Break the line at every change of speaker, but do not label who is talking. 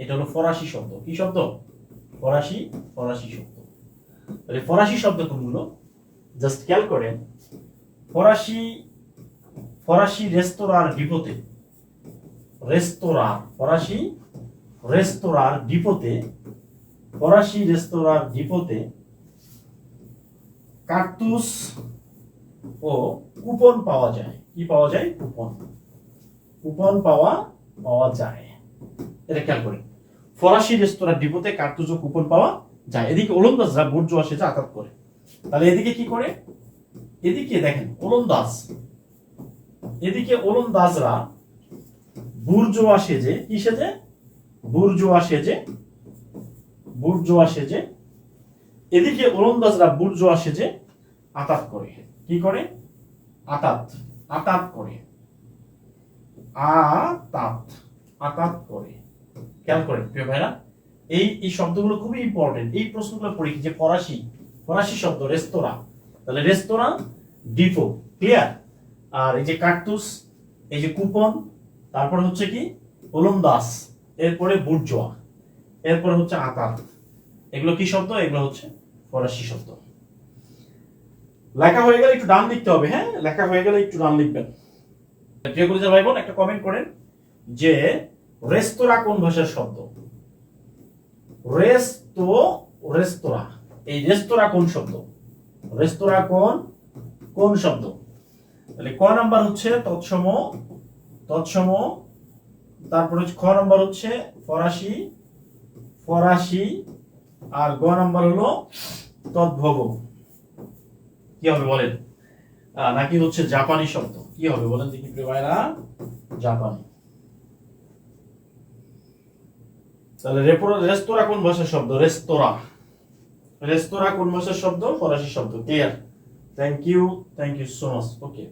এটা হলো ফরাসি শব্দ। কি শব্দ? ফরাসি ফরাসি শব্দ। তাহলে ফরাসি শব্দ কোনগুলো? জাস্ট খেয়াল করেন, ফরাসি ফরাসি রেস্তোরাঁর ডিপোতে রেস্তোরাঁ, ফরাসি রেস্তোরাঁর ডিপোতে ফরাসি রেস্তোরাঁর ডিপোতে কার্তুস ও কুপন পাওয়া যায়। কি পাওয়া যায়? কুপন। কুপন পাওয়া পাওয়া যায়। এটা খেয়াল করেন ফরাসি রেস্তোরাঁ ডিপোতে কার্তুজ কুপন পাওয়া যায়। এদিকে ওলন্দাজরা বুর্জ আসে যাতায়াত করে। তাহলে এদিকে কি করে? এদিকে দেখেন ওলন্দাজ এদিকে ওলন্দাজরা বুর্জোয়া সেজে কি সেজে বুর্জোয়া সেজে বুর্জোয়া সেজে এদিকে ওলন্দাজরা বুর্জোয়া সেজে আতাত করে। কি করে? আতাত। আতাত করে। আতাত। আতাত করে। খেয়াল করেন, প্রিয় ভাইরা? এই এই শব্দগুলো খুবই ইম্পর্টেন্ট এই প্রশ্নগুলো পড়ি যে ফরাসি ফরাসি শব্দ রেস্তোরাঁ তাহলে রেস্তোরাঁ ডিপো ক্লিয়ার আর এই যে কার্তুস, এই যে কুপন তারপরে হচ্ছে কি? ওলন্দাস এরপরে বুর্জোয়া এরপরে হচ্ছে আতাত এগুলো কি শব্দ? এগুলো হচ্ছে ফরাসি শব্দ। লেখা হয়ে গেলে একটু ডান লিখতে হবে হ্যাঁ? লেখা হয়ে গেলে একটু ডান লিখবেন। প্রিয় কলিজা ভাই বোন, একটা কমেন্ট করেন যে রেস্তোরাঁ কোন ভাষার শব্দ? রেস্তো, রেস্তোরাঁ। এই রেস্তোরাঁ কোন শব্দ? রেস্তোরাঁ কোন? কোন শব্দ? তাহলে ক নাম্বার হচ্ছে তৎসম তৎসম। তারপর হচ্ছে খ নাম্বার হচ্ছে ফরাসি ফরাসি। আর গ নাম্বার হলো তদ্ভব কি হবে বলেন? নাকি হচ্ছে জাপানি শব্দ? কি হবে বলেন দেখি প্রিয় ভাইরা? জাপানি। তাহলে রেস্তোরাঁ কোন ভাষার শব্দ? রেস্তোরাঁ। রেস্তোরাঁ কোন ভাষার শব্দ? ফরাসি শব্দ। Clear thank you thank you so much okay